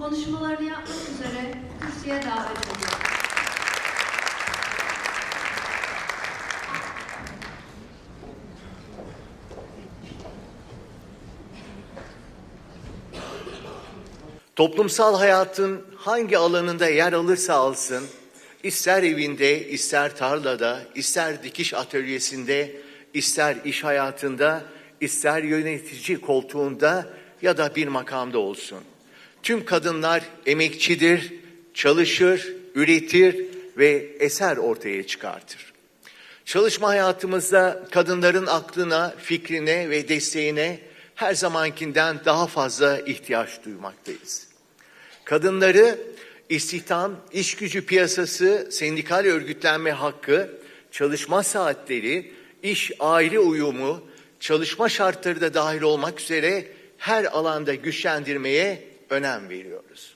konuşmalarını yapmak üzere kürsüye davet ediyorum. Toplumsal hayatın hangi alanında yer alırsa alsın, ister evinde, ister tarlada, ister dikiş atölyesinde, ister iş hayatında, ister yönetici koltuğunda ya da bir makamda olsun. Tüm kadınlar emekçidir, çalışır, üretir ve eser ortaya çıkartır. Çalışma hayatımızda kadınların aklına, fikrine ve desteğine her zamankinden daha fazla ihtiyaç duymaktayız. Kadınları istihdam, iş gücü piyasası, sendikal örgütlenme hakkı, çalışma saatleri, iş aile uyumu, çalışma şartları da dahil olmak üzere her alanda güçlendirmeye önem veriyoruz.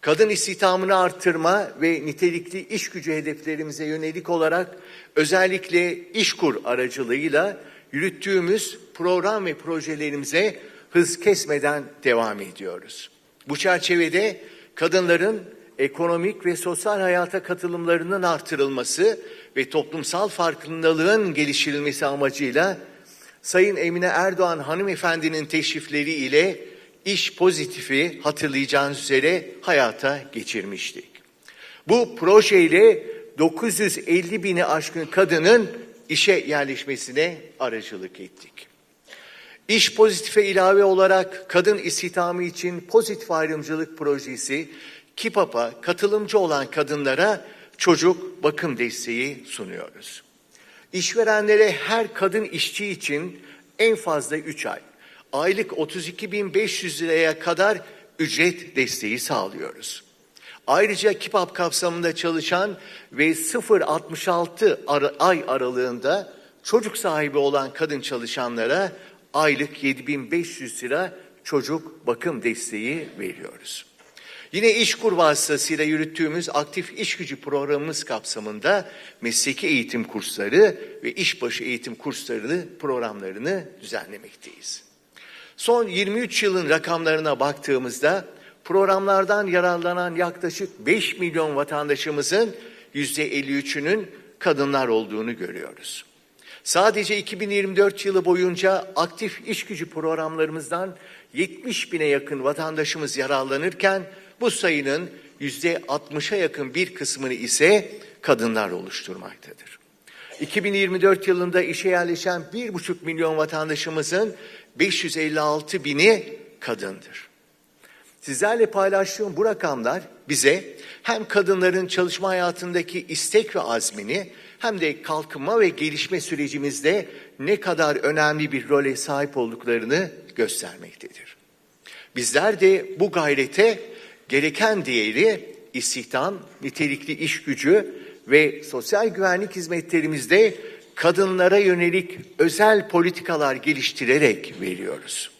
Kadın istihdamını arttırma ve nitelikli iş gücü hedeflerimize yönelik olarak özellikle İşkur aracılığıyla yürüttüğümüz program ve projelerimize hız kesmeden devam ediyoruz. Bu çerçevede kadınların ekonomik ve sosyal hayata katılımlarının artırılması ve toplumsal farkındalığın geliştirilmesi amacıyla Sayın Emine Erdoğan hanımefendinin teşrifleri ile iş pozitifi hatırlayacağınız üzere hayata geçirmiştik. Bu projeyle 950 bini aşkın kadının işe yerleşmesine aracılık ettik. İş pozitife ilave olarak kadın istihdamı için pozitif ayrımcılık projesi KİPAP'a katılımcı olan kadınlara çocuk bakım desteği sunuyoruz. İşverenlere her kadın işçi için en fazla 3 ay, aylık 32.500 liraya kadar ücret desteği sağlıyoruz. Ayrıca KİPAP kapsamında çalışan ve 0-66 ara- ay aralığında çocuk sahibi olan kadın çalışanlara aylık 7500 lira çocuk bakım desteği veriyoruz. Yine İşkur vasıtasıyla yürüttüğümüz aktif iş gücü programımız kapsamında mesleki eğitim kursları ve işbaşı eğitim kurslarını programlarını düzenlemekteyiz. Son 23 yılın rakamlarına baktığımızda programlardan yararlanan yaklaşık 5 milyon vatandaşımızın %53'ünün kadınlar olduğunu görüyoruz. Sadece 2024 yılı boyunca aktif iş gücü programlarımızdan 70 bine yakın vatandaşımız yararlanırken bu sayının %60'a yakın bir kısmını ise kadınlar oluşturmaktadır. 2024 yılında işe yerleşen 1,5 milyon vatandaşımızın 556 bini kadındır. Sizlerle paylaştığım bu rakamlar bize hem kadınların çalışma hayatındaki istek ve azmini hem de kalkınma ve gelişme sürecimizde ne kadar önemli bir role sahip olduklarını göstermektedir. Bizler de bu gayrete gereken değeri istihdam, nitelikli iş gücü ve sosyal güvenlik hizmetlerimizde kadınlara yönelik özel politikalar geliştirerek veriyoruz.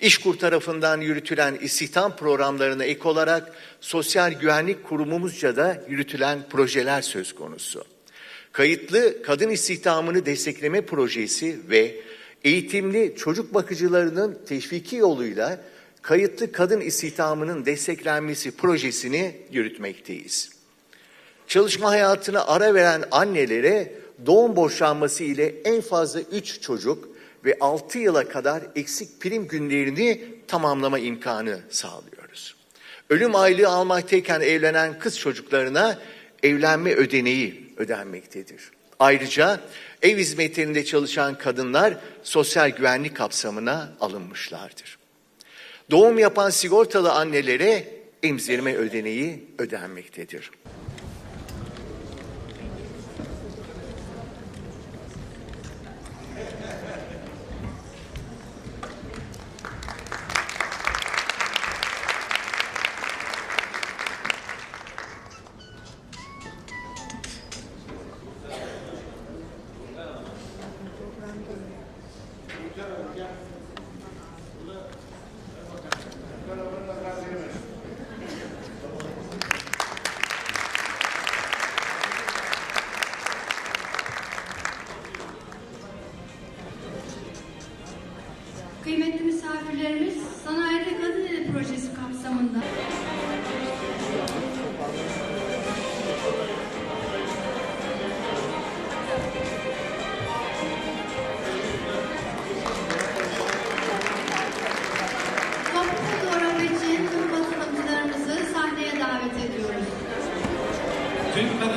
İşkur tarafından yürütülen istihdam programlarına ek olarak Sosyal Güvenlik Kurumumuzca da yürütülen projeler söz konusu. Kayıtlı kadın istihdamını destekleme projesi ve eğitimli çocuk bakıcılarının teşviki yoluyla kayıtlı kadın istihdamının desteklenmesi projesini yürütmekteyiz. Çalışma hayatına ara veren annelere doğum boşanması ile en fazla 3 çocuk ve 6 yıla kadar eksik prim günlerini tamamlama imkanı sağlıyoruz. Ölüm aylığı almaktayken evlenen kız çocuklarına evlenme ödeneği ödenmektedir. Ayrıca ev hizmetlerinde çalışan kadınlar sosyal güvenlik kapsamına alınmışlardır. Doğum yapan sigortalı annelere emzirme ödeneği ödenmektedir.